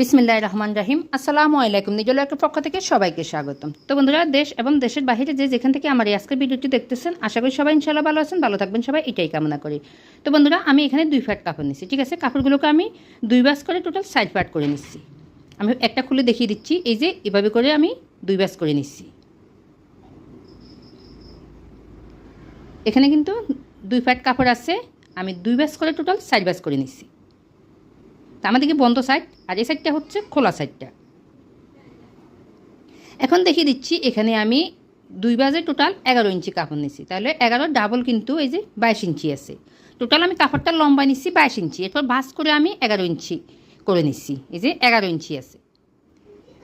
বিসমিল্লাহ রহমান রাহিম আসসালামু আলাইকুম। নিজল একটা পক্ষ থেকে সবাইকে স্বাগতম। তো বন্ধুরা, দেশ এবং দেশের বাইরে যে যেখান থেকে আমার এই আজকের ভিডিওটি দেখতেছেন, আশা করি সবাই ইনশাল্লাহ ভালো আছেন, ভালো থাকবেন সবাই, এটাই কামনা করি। তো বন্ধুরা, আমি এখানে দুই ফ্যাট কাপড় নিচ্ছি ঠিক আছে? কাপড়গুলোকে আমি দুই বাস করে টোটাল সাইড ফ্যাট করে নিচ্ছি আমি একটা খুলে দেখিয়ে দিচ্ছি, এই যে এভাবে করে আমি দুই বাস করে নিচ্ছি এখানে কিন্তু দুই ফ্যাট কাপড় আছে, আমি দুই বাস করে টোটাল সাইড বাস করে নিচ্ছি আমাদেরকে বন্ধ সাইড আর এই সাইডটা হচ্ছে খোলা সাইডটা এখন দেখিয়ে দিচ্ছি, এখানে আমি দুই বাজে টোটাল এগারো ইঞ্চি কাপড় নিচ্ছি তাহলে এগারো ডাবল কিন্তু এই যে বাইশ ইঞ্চি আছে। টোটাল আমি কাপড়টা লম্বা নিচ্ছি বাইশ ইঞ্চি। এরপর বাস করে আমি এগারো ইঞ্চি করে নিচ্ছি এই যে এগারো ইঞ্চি আছে।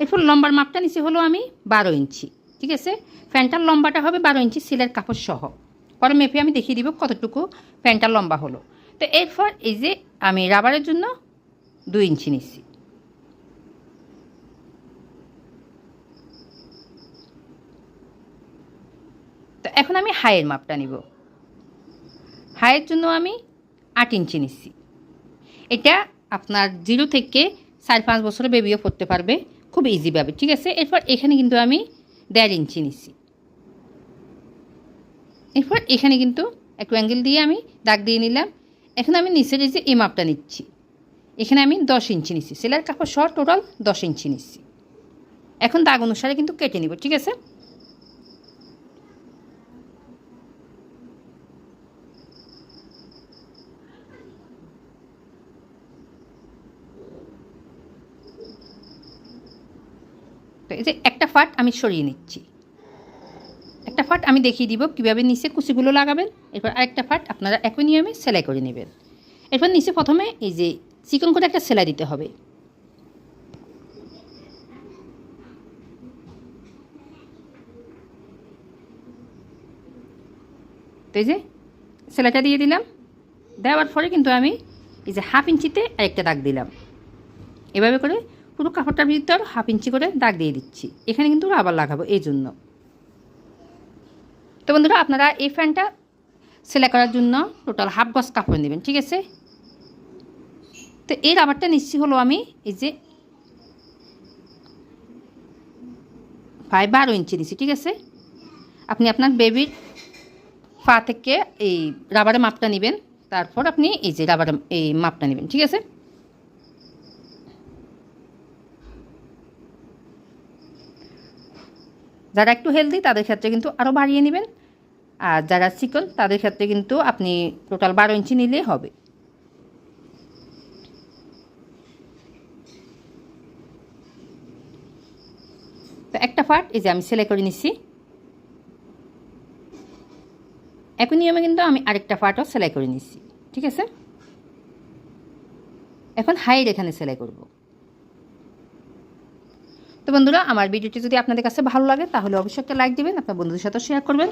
এরপর লম্বার মাপটা নিচ্ছি হলো আমি বারো ইঞ্চি। ঠিক আছে? প্যান্টার লম্বাটা হবে বারো ইঞ্চি সিলের কাপড় সহ। পরে মেপে আমি দেখিয়ে দিব কতটুকু প্যান্টার লম্বা হলো। তো এরপর এই যে আমি রাবারের জন্য দুই ইঞ্চি নিচ্ছি। তো এখন আমি হাইয়ের মাপটা নিব। হাইয়ের জন্য আমি আট ইঞ্চি নিচ্ছি। এটা আপনার জিরো থেকে চার পাঁচ বছরের বেবিও পড়তে পারবে, খুব ইজিভাবে ঠিক আছে? এরপর এখানে কিন্তু আমি দেড় ইঞ্চি নিচ্ছি। এরপর এখানে কিন্তু একটু অ্যাঙ্গেল দিয়ে আমি দাগ দিয়ে নিলাম। এখন আমি নিচের এই যে এই মাপটা নিচ্ছি। এখানে আমি দশ ইঞ্চি নিচ্ছি সেলার কাপড় সহ টোটাল দশ ইঞ্চি নিচ্ছি এখন দাগ অনুসারে কিন্তু কেটে নিব, ঠিক আছে? তো এই যে একটা ফাট আমি সরিয়ে নিচ্ছি। একটা ফাট আমি দেখিয়ে দিব কীভাবে নিচে কুচিগুলো লাগাবেন। এরপর আরেকটা ফাট আপনারা একই নিয়মে সেলাই করে নেবেন। এরপর নিচে প্রথমে এই যে চিকন করে একটা সেলাই দিতে হবে। এই যে সেলাইটা দিয়ে দিলাম। দেওয়ার পরে কিন্তু আমি এই যে হাফ ইঞ্চিতে আরেকটা দাগ দিলাম। এভাবে করে পুরো কাপড়টার ভিতর হাফ ইঞ্চি করে দাগ দিয়ে দিচ্ছি। এখানে কিন্তু আবার লাগাবো এই জন্য। তো বন্ধুরা, আপনারা এই ফ্যানটা সেলাই করার জন্য টোটাল হাফ গজ কাপড় নেবেন, ঠিক আছে? তো এই রাবারটা নিচ্ছি হলো আমি এই যে প্রায় বারো ইঞ্চি নিচ্ছি ঠিক আছে? আপনি আপনার বেবির পা থেকে এই রাবারের মাপটা নেবেন, তারপর আপনি এই যে রাবারের এই মাপটা নেবেন, ঠিক আছে? যারা একটু হেলদি তাদের ক্ষেত্রে কিন্তু আরও বাড়িয়ে নেবেন। আর যারা চিকন তাদের ক্ষেত্রে কিন্তু আপনি টোটাল বারো ইঞ্চি নিলেই হবে। তো একটা পার্ট এই যে আমি সেলাই করে নিচ্ছি একই নিয়মে কিন্তু আমি আরেকটা পার্টও সেলাই করে নিচ্ছি ঠিক আছে? এখন হাইড এখানে সেলাই করব। তো বন্ধুরা, আমার ভিডিওটি যদি আপনাদের কাছে ভালো লাগে, তাহলে অবশ্যই একটা লাইক দেবেন, আপনার বন্ধুদের সাথে শেয়ার করবেন।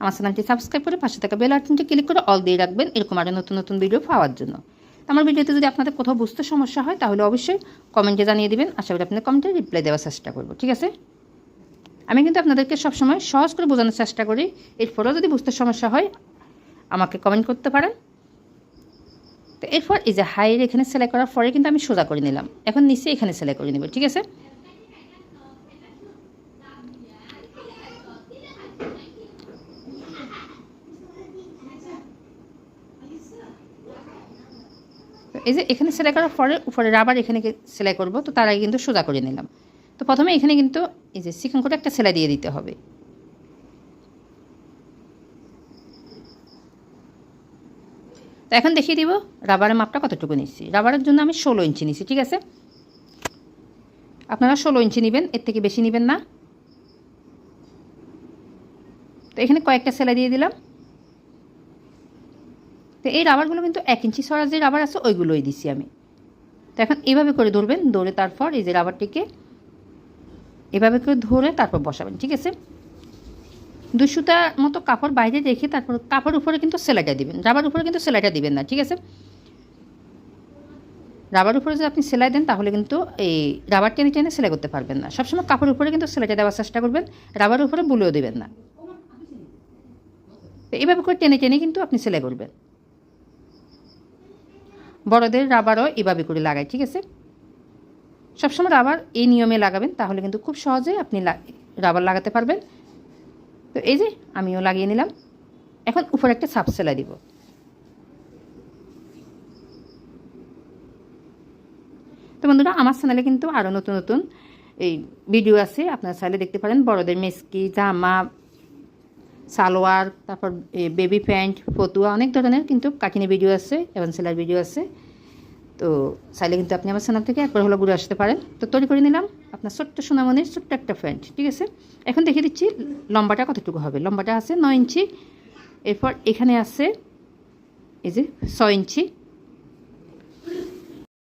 আমার চ্যানেলটি সাবস্ক্রাইব করে পাশে থাকা বেল আইকনটি ক্লিক করে অল দিয়ে রাখবেন, এরকম আরও নতুন নতুন ভিডিও পাওয়ার জন্য। আমার ভিডিওতে যদি আপনাদের কোথাও বুঝতে সমস্যা হয়, তাহলে অবশ্যই কমেন্টে জানিয়ে দিবেন, আশা করি আপনাদের কমেন্টে রিপ্লাই দেওয়ার চেষ্টা করব, ঠিক আছে? আমি কিন্তু আপনাদেরকে সবসময় সহজ করে বোঝানোর চেষ্টা করি। এরপরেও যদি বুঝতে সমস্যা হয়, আমাকে কমেন্ট করতে পারেন। তো এরপর এই যে হাইয়ের এখানে সেলাই করার পরে কিন্তু আমি সোজা করে নিলাম। এখন নিচে এখানে সেলাই করে নেব, ঠিক আছে? এই যে এখানে সেলাই করার পরে উপরে রাবার এখানে সেলাই করব, তো তার আগে কিন্তু সোজা করে নিলাম। তো প্রথমে এখানে কিন্তু এই যে চিকন করে একটা সেলাই দিয়ে দিতে হবে। তো এখন দেখিয়ে দিব রাবারের মাপটা কতটুকু নিচ্ছি। রাবারের জন্য আমি ষোলো ইঞ্চি নিচ্ছি, ঠিক আছে? আপনারা ষোলো ইঞ্চি নেবেন, এর থেকে বেশি নেবেন না। তো এখানে কয়েকটা সেলাই দিয়ে দিলাম। তো এই রাবারগুলো কিন্তু এক ইঞ্চি সরা যে রাবার আছে, ওইগুলোই দিছি আমি। তো এখন এভাবে করে ধরবেন, ধরে তারপর এই যে রাবারটিকে এভাবে করে ধরে তারপর বসাবেন, ঠিক আছে? দুশোটা মতো কাপড় বাইরে রেখে তারপর কাপড় উপরে কিন্তু সেলাইটা দিবেন। রাবার উপরে কিন্তু সেলাইটা দিবেন না, ঠিক আছে? রাবার উপরে যদি আপনি সেলাই দেন তাহলে কিন্তু এই রাবার টেনে টেনে সেলাই করতে পারবেন না। সবসময় কাপড় উপরে কিন্তু সেলাইটা দেওয়ার চেষ্টা করবেন রাবার উপরে বুলেও দেবেন না। তো এইভাবে করে টেনে টেনে কিন্তু আপনি সেলাই করবেন। বড়দের রাবারও এভাবে করে লাগায় ঠিক আছে? সবসময় রাবার এই নিয়মে লাগাবেন, তাহলে কিন্তু খুব সহজে আপনি রাবার লাগাতে পারবেন। তো এই যে আমিও লাগিয়ে নিলাম। এখন উপরে একটা সাপ সেলাই দিব। তো বন্ধুরা, আমার চ্যানেলে কিন্তু আরও নতুন নতুন এই ভিডিও আছে। আপনারা চাইলে দেখতে পারেন বড়দের মেসকি, জামা, সালোয়ার, তারপর বেবি প্যান্ট, ফতুয়া, অনেক ধরনের কিন্তু কাকিনি ভিডিও আছে, এবং সেলার ভিডিও আছে। তো চাইলে কিন্তু আপনি আমার চ্যানেল থেকে একবার হলো ঘুরে আসতে পারেন। তো তৈরি করে নিলাম আপনার ছোট্ট সোনামনির ছোট্ট একটা প্যান্ট ঠিক আছে? এখন দেখিয়ে দিচ্ছি লম্বাটা কতটুকু হবে। লম্বাটা আছে নয় ইঞ্চি, এরপর এখানে আছে এই যে ছয় ইঞ্চি